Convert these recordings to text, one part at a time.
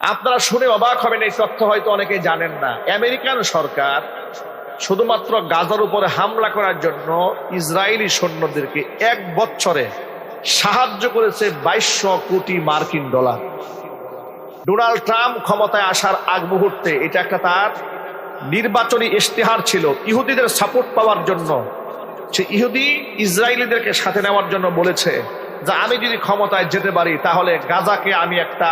আপনারা শুনে অবাক হবেন, এই তথ্য হয়তো অনেকে জানেন না। আমেরিকান সরকার শুধুমাত্র গাজার উপরে হামলা করার জন্য ইসরায়েলি সৈন্যদেরকে এক বছরে সাহায্য করেছে বাইশশো কোটি মার্কিন ডলার। ডোনাল্ড ট্রাম্প ক্ষমতায় আসার আগ মুহূর্তে এটা একটা তার নির্বাচনী ইশতেহার ছিল, ইহুদিদের সাপোর্ট পাওয়ার জন্য। সে ইহুদি ইসরায়েলিদেরকে সাথে নেওয়ার জন্য বলেছে যে, আমি যদি ক্ষমতায় যেতে পারি, তাহলে গাজাকে আমি একটা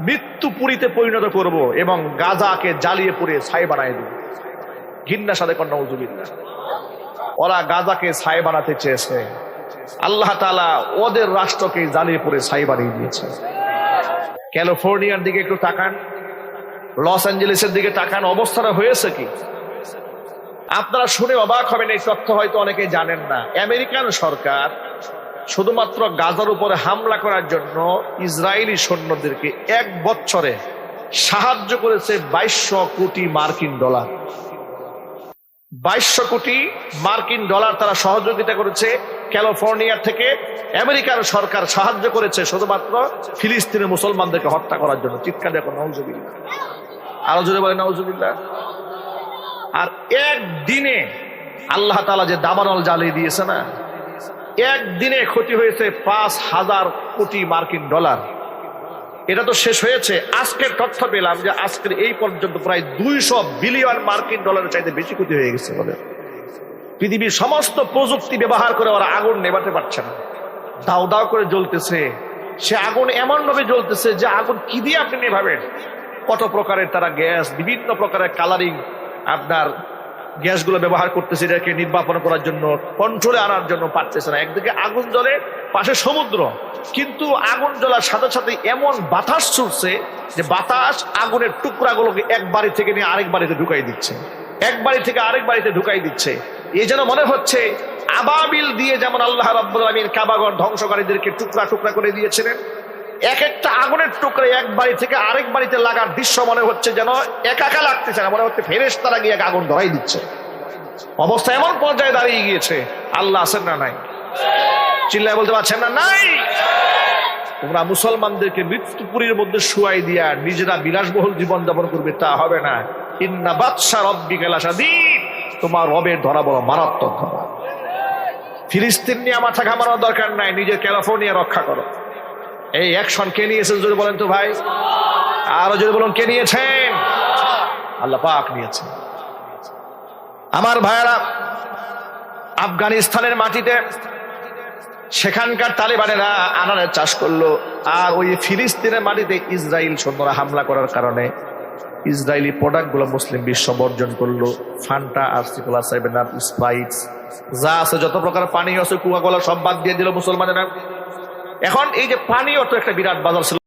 মৃত্যুপুরীতে পরিণত করব এবং গাজাকে জ্বালিয়ে পুড়ে ছাই বানাই দেব। ঘিন্নার সাথে কন্যা ওরা গাজাকে ছাই বানাতে চেয়েছে। আল্লাহ তালা ওদের রাষ্ট্রকে জ্বালিয়ে পুড়ে ছাই বানিয়ে দিয়েছে। ক্যালিফোর্নিয়ার দিকে একটু তাকান। লস অ্যাঞ্জেলেসের দিকে তাকান। অবস্থাটা হয়েছে কি? আপনারা শুনে অবাক হবেন, এই তথ্য হয়তো অনেকে জানেন না। আমেরিকান সরকার শুধুমাত্র গাজার উপরে হামলা করার জন্য ইসরায়েলি সৈন্যদেরকে এক বছরে সাহায্য করেছে বাইশশো কোটি মার্কিন ডলার। বাইশশো কোটি মার্কিন ডলার তারা সহযোগিতা করেছে ক্যালিফোর্নিয়া থেকে। আমেরিকার সরকার সাহায্য করেছে শুধুমাত্র ফিলিস্তিনের মুসলমানদেরকে হত্যা করার জন্য। চিৎকার দেখো নওজুবিল্লা আরও জোরে বলে নওজুবিল্লা আর একদিনে আল্লাহ তালা যে দাবানল জ্বালিয়ে দিয়েছে না একদিনে ক্ষতি হয়েছে পাঁচ হাজার কোটি মার্কিন ডলার। এটা তো শেষ হয়েছে। আজকের তথ্য পেলাম যে আজকের এই পর্যন্ত প্রায় দুইশো বিলিয়ন মার্কিন ডলারের চাইতে বেশি ক্ষতি হয়ে গেছে ওদের পৃথিবীর সমস্ত প্রযুক্তি ব্যবহার করে ওরা আগুন নেভাতে পারছে না। দাও দাও করে জ্বলতেছে। সে আগুন এমন ভাবে জ্বলতেছে যে আগুন কি দিয়ে আপনি নেভাবেন? কত প্রকারের তারা গ্যাস, বিভিন্ন প্রকারের কালারিং আপনার গ্যাসগুলো ব্যবহার করতেছে এটাকে নির্বাপন করার জন্য কন্ট্রোলে আনার জন্য পারতেছে না। একদিকে আগুন জ্বলে, পাশে সমুদ্র। কিন্তু আগুন জ্বলার সাথে সাথে এমন বাতাস ছুটছে যে বাতাস আগুনের টুকরাগুলোকে এক বাড়ি থেকে নিয়ে আরেক বাড়িতে ঢুকাই দিচ্ছে। এক বাড়ি থেকে আরেক বাড়িতে ঢুকাই দিচ্ছে। এই যেন মনে হচ্ছে আবাবিল দিয়ে যেমন আল্লাহ রাব্বুল আলামিন কাবাগর ধ্বংসকারীদেরকে টুকরা টুকরা করে দিয়েছিলেন এক একটা আগুনের টুকরে এক বাড়ি থেকে আরেক বাড়িতে লাগার দৃশ্য মনে হচ্ছে যেন একাকা লাগতেছে না, মনে হচ্ছে ফেরেস তারা গিয়ে আগুন ধরাই দিচ্ছে। অবস্থা এমন পর্যায়ে দাঁড়িয়ে গিয়েছে, আল্লাহ আছেন না নাই? চিল্লায় বলতে পারছেন না, নাই? তোমরা মুসলমানদেরকে মৃত্যুপুরীর মধ্যে শুয়াই দিয়া নিজেরা বিলাসবহুল জীবন যাপন করবে, তা হবে না। ইন্না বাদশা রব্বি কেলাসাদিন তোমার রবের ধরা বড় মারাত্মক ধরা। ফিলিস্তিন নিয়ে মাথা ঘামানোর দরকার নাই, নিজের ক্যালিফোর্নিয়া রক্ষা করো। এই অ্যাকশন কে নিয়েছেন যদি বলেন তো ভাই? আরও যদি বলুন, কে নিয়েছেন? আল্লাহ পাক নিয়েছেন। আমার ভাইয়েরা, আফগানিস্তানের মাটিতে সেখানকার তালেবানেরা আনারের চাষ করল, আর ওই ফিলিস্তিনের মাটিতে ইসরায়েল সৈন্যরা হামলা করার কারণে ইসরায়েলি প্রোডাক্টগুলো মুসলিম বিশ্ব বর্জন করল। ফান্টা আর সিকোলা সেভেন আপ স্প্রাইটস যা আছে, যত প্রকার পানি আছে কুয়া সব বাদ দিয়ে দিল মুসলমানেরা। এখন এই যে পানীয় তো একটা বিরাট বাজার ছিল।